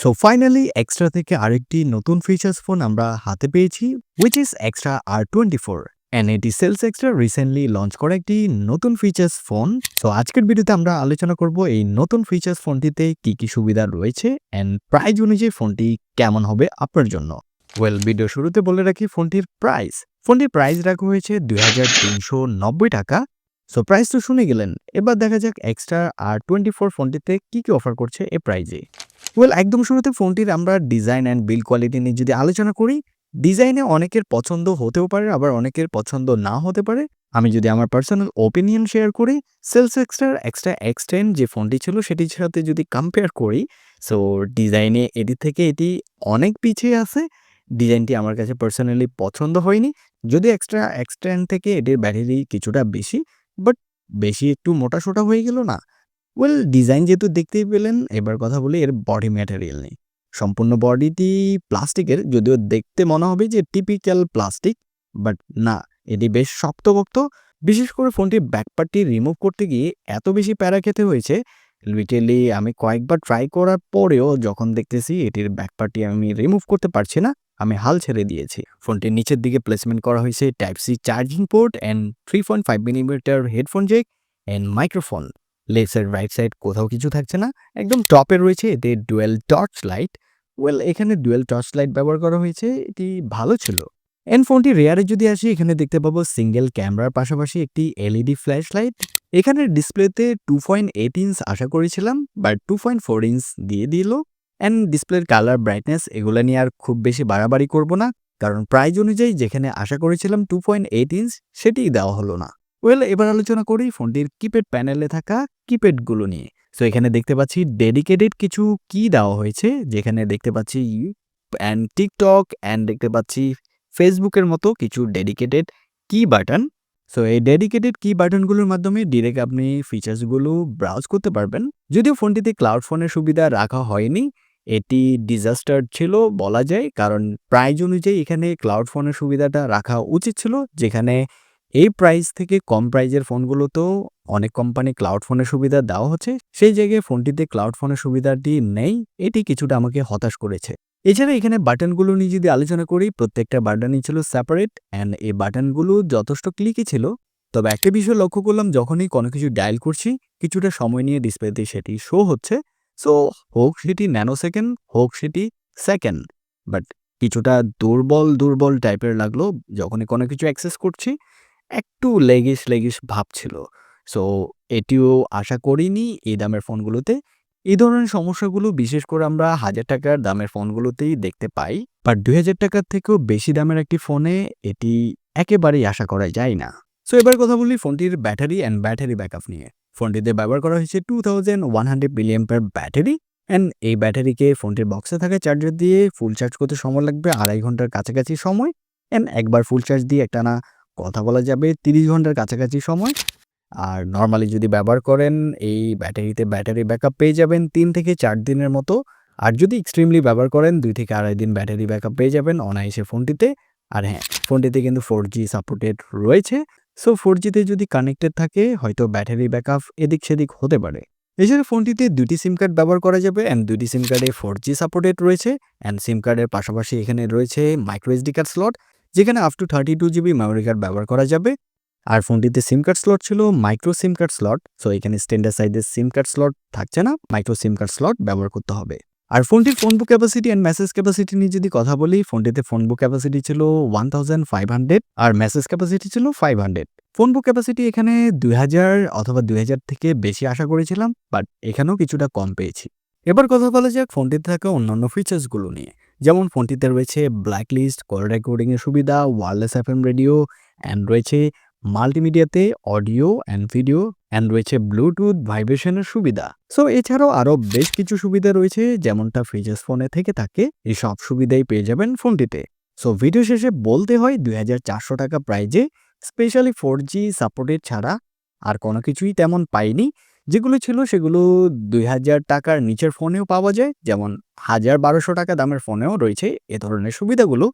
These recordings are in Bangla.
সো ফাইনালি এক্সট্রা থেকে আরেকটি নতুন ফিচার্স ফোন আমরা হাতে পেয়েছি which is extra R twenty four and এটি সেলস এক্সট্রা রিসেন্টলি লঞ্চ করা একটি নতুন ফিচার্স ফোন সো আজকের ভিডিওতে আমরা আলোচনা করব এই নতুন ফিচার্স ফোনটিতে কি কি সুবিধা রয়েছে অ্যান্ড প্রাইজ অনুযায়ী ফোনটি কেমন হবে আপনার জন্য। ওয়েল ভিডিও শুরুতে বলে রাখি ফোনটির প্রাইস ফোনটির প্রাইস রাখা হয়েছে দুই হাজার তিনশো নব্বই টাকা। সো প্রাইস তো শুনে গেলেন। এবার দেখা যাক এক্সট্রা আর টোয়েন্টি ফোর ফোনটিতে কী কী অফার করছে এ প্রাইজে ওয়েল একদম শুরুতে ফোনটির আমরা ডিজাইন অ্যান্ড বিল কোয়ালিটি নিয়ে যদি আলোচনা করি ডিজাইনে অনেকের পছন্দ হতেও পারে, আবার অনেকের পছন্দ না হতে পারে। আমি যদি আমার পার্সোনাল ওপিনিয়ন শেয়ার করি সেলস এক্সট্রার এক্সট্রা এক্সটেন যে ফোনটি ছিল সেটির সাথে যদি কম্পেয়ার করি সো ডিজাইনে এটি থেকে এটি অনেক পিছিয়ে আছে। ডিজাইনটি আমার কাছে পার্সোনালি পছন্দ হয়নি। যদি এক্সট্রা এক্সটেন্ড থেকে এটির ব্যাটারি কিছুটা বেশি বাট বেশি একটু মোটা সোটা হয়ে গেল না ওয়েল ডিজাইন যেহেতু দেখতেই পেলেন, এবার কথা বলি এর বডি ম্যাটেরিয়াল নেই সম্পূর্ণ বডিটি প্লাস্টিকের যদিও দেখতে মনে হবে যে টিপিক্যাল প্লাস্টিক বাট না, এটি বেশ শক্তপোক্ত। বিশেষ করে ফোনটির ব্যাকপার্টটি রিমুভ করতে গিয়ে এত বেশি প্যারা খেতে হয়েছে লিটারলি আমি কয়েকবার ট্রাই করার পরেও যখন দেখতেছি এটির ব্যাকপার্টটি আমি রিমুভ করতে পারছি না, আমি হাল ছেড়ে দিয়েছি। ফোনটির নিচের দিকে প্লেসমেন্ট করা হয়েছে type C charging port and three point five millimetre headphone jack and microphone left side right side কোথাও কিছু থাকছে না, একদম টপে রয়েছে এতে ডুয়েল টর্চ লাইট। ওয়েল, এখানে ডুয়েল টর্চ লাইট ব্যবহার করা হয়েছে, এটি ভালো ছিল। এন ফোনটি রেয়ারে যদি আসি, এখানে দেখতে পাবো সিঙ্গেল ক্যামেরার পাশাপাশি একটি এলইডি ফ্ল্যাশ লাইট। এখানে ডিসপ্লেতে টু পয়েন্ট এইট ইঞ্চ আশা করেছিলাম, but two point four inch দিয়ে দিল। অ্যান্ড ডিসপ্লের কালার, ব্রাইটনেস এগুলো নিয়ে আর খুব বেশি বাড়াবাড়ি করব না, কারণ প্রাইজ অনুযায়ী যেখানে আশা করেছিলাম টু পয়েন্ট এইট ইঞ্চ, সেটিই দেওয়া হলো না। ওয়েল এবার আলোচনা করি ফোনটির কিপ্যাড প্যানেলে থাকা কিপ্যাডগুলো নিয়ে। সো এখানে দেখতে পাচ্ছি ডেডিকেটেড কিছু কি দেওয়া হয়েছে, যেখানে দেখতে পাচ্ছি অ্যান্ড টিকটক অ্যান্ড দেখতে পাচ্ছি ফেসবুকের মতো কিছু ডেডিকেটেড কি বাটন সো এই ডেডিকেটেড কি বাটনগুলোর মাধ্যমে ডিরেক্ট আপনি ফিচার্সগুলো ব্রাউজ করতে পারবেন। যদিও ফোনটিতে ক্লাউড ফোনের সুবিধা রাখা হয়নি, এটি ডিজাস্টার ছিল বলা যায়, কারণ প্রাইজ অনুযায়ী এখানে ক্লাউড ফোনের সুবিধাটা রাখা উচিত ছিল, যেখানে এই প্রাইস থেকে কম প্রাইজের ফোনগুলোতেও অনেক কোম্পানি ক্লাউড ফোনের সুবিধা দেওয়া হচ্ছে। সেই জায়গায় ফোনটিতে ক্লাউড ফোনের সুবিধাটি নেই, এটি কিছুটা আমাকে হতাশ করেছে। এছাড়া এখানে বাটনগুলো নিয়ে যদি আলোচনা করি, প্রত্যেকটা বাটনই ছিল সেপারেট অ্যান্ড এই বাটনগুলো যথেষ্ট ক্লিকই ছিল। তবে একটা বিষয় লক্ষ্য করলাম, যখনই কোনো কিছু ডায়াল করছি, কিছুটা সময় নিয়ে ডিসপ্লেতে সেটি শো হচ্ছে। সো হোক সেটি ন্যানো সেকেন্ড হোক সেটি সেকেন্ড বাট কিছুটা দুর্বল দুর্বল টাইপের লাগল। যখনই কোনো কিছু অ্যাক্সেস করছি একটু লেগিস লেগিস ভাব ছিল। সো এটিও আশা করিনি এই দামের ফোনগুলোতে। এই ধরনের সমস্যাগুলো বিশেষ করে আমরা হাজার টাকার দামের ফোনগুলোতেই দেখতে পাই। বাট দুই হাজার টাকার থেকেও বেশি দামের একটি ফোনে এটি একেবারেই আশা করা যায় না। সো এবার কথা বলি ফোনটির ব্যাটারি অ্যান্ড ব্যাটারি ব্যাকআপ নিয়ে। ফোনটিতে ব্যবহার করা হয়েছে two thousand one hundred milliampere battery. And এই ব্যাটারিকে ফোনটির বক্সে থাকা চার্জার দিয়ে ফুল চার্জ করতে সময় লাগবে আড়াই ঘণ্টার কাছাকাছি সময়। অ্যান্ড একবার ফুল চার্জ দিয়ে একটানা কথা বলা যাবে তিরিশ ঘণ্টার কাছাকাছি সময়। আর নর্মালি যদি ব্যবহার করেন, এই ব্যাটারিতে ব্যাটারি ব্যাকআপ পেয়ে যাবেন তিন থেকে চার দিনের মতো। আর যদি এক্সট্রিমলি ব্যবহার করেন, দুই থেকে আড়াই দিন ব্যাটারি ব্যাকআপ পেয়ে যাবেন অনায়াসে ফোনটিতে। আর হ্যাঁ ফোনটিতে কিন্তু ফোর জি সাপোর্টেড রয়েছে। সো ফোর জিতে যদি কানেক্টেড থাকে, হয়তো ব্যাটারি ব্যাকআপ এদিক সেদিক হতে পারে। এছাড়া ফোনটিতে দুটি সিম কার্ড ব্যবহার করা যাবে অ্যান্ড দুটি সিম কার্ডে ফোর জি সাপোর্টেড রয়েছে। অ্যান্ড সিম কার্ডের পাশাপাশি এখানে রয়েছে মাইক্রো এসডি কার্ড স্লট যেখানে up to thirty two GB memory card ব্যবহার করা যাবে। আর ফোনটিতে সিম কার্ড স্লট ছিল micro SIM card slot so এখানে স্ট্যান্ডার্ড সাইজের সিম কার্ড স্লট থাকছে না মাইক্রো সিম কার্ড স্লট ব্যবহার করতে হবে। আর ফোনটির phone book capacity and message capacity নিয়ে যদি কথা বলি, ফোনটিতে ফোন বুক ক্যাপাসিটি ছিল ওয়ান থাউজেন্ড ফাইভ হান্ড্রেড আর মেসেজ ক্যাপাসিটি ছিল five hundred phone book capacity এখানে দুই হাজার অথবা দুই হাজার থেকে বেশি আশা করেছিলাম বাট এখানেও কিছুটা কম পেয়েছি। এবার কথা বলা যাক, ফোনটিতে থাকা অন্যান্য ফিচার্সগুলো নিয়ে। যেমন ফোনটিতে রয়েছে ব্ল্যাক লিস্ট কল রেকর্ডিংয়ের সুবিধা wireless F M radio and রয়েছে মাল্টিমিডিয়াতে অডিও অ্যান্ড ভিডিও অ্যান্ড রয়েছে ব্লুটুথ ভাইব্রেশনের সুবিধা। সো এছাড়াও আরও বেশ কিছু সুবিধা রয়েছে, যেমনটা ফিচার্স ফোনে থেকে থাকে, এই সব সুবিধাই পেয়ে যাবেন ফোনটিতে। সো ভিডিও শেষে বলতে হয় দুই হাজার চারশো টাকা প্রাইজে স্পেশালি ফোর জি সাপোর্টেড ছাড়া আর কোনো কিছুই তেমন পাইনি। যেগুলো ছিল সেগুলো দুই হাজার টাকার নিচের ফোনেও পাওয়া যায়, যেমন হাজার বারোশো টাকা দামের ফোনেও রয়েছে এ ধরনের সুবিধাগুলো।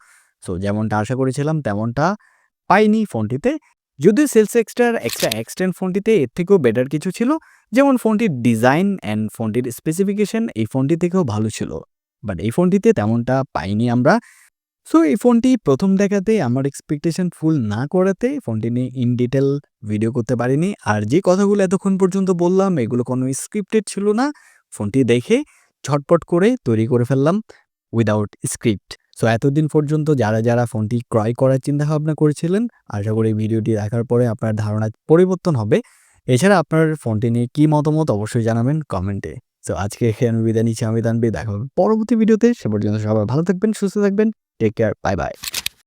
সো যেমনটা আশা করেছিলাম তেমনটা পাইনি ফোনটিতে। যদিও সেলস এক্সট্রার এক্সট্রা এক্সটেন্ড ফোনটিতে এর থেকেও বেটার কিছু ছিল, যেমন ফোনটির ডিজাইন অ্যান্ড ফোনটির স্পেসিফিকেশন এই ফোনটি থেকেও ভালো ছিল। বাট এই ফোনটিতে তেমনটা পাইনি আমরা। সো এই ফোনটি প্রথম দেখাতে আমার এক্সপেকটেশন ফুল না করাতে ফোনটি নিয়ে ইন ডিটেল ভিডিও করতে পারিনি। আর যে কথাগুলো এতক্ষণ পর্যন্ত বললাম, এগুলো কোনো স্ক্রিপ্টেড ছিল না। ফোনটি দেখে ঝটপট করে তৈরি করে ফেললাম উইদাউট স্ক্রিপ্ট সো এতদিন পর্যন্ত যারা যারা ফোনটি ক্রয় করার চিন্তা ভাবনা করেছিলেন, আশা করি ভিডিওটি দেখার পরে আপনার ধারণা পরিবর্তন হবে। এছাড়া আপনার ফোনটি নিয়ে কী মতামত অবশ্যই জানাবেন কমেন্টে সো আজকে এখানে বিদায় নিচ্ছি, আমি দানবি দেখা হবে পরবর্তী ভিডিওতে সে পর্যন্ত সবাই ভালো থাকবেন, সুস্থ থাকবেন। Take care bye bye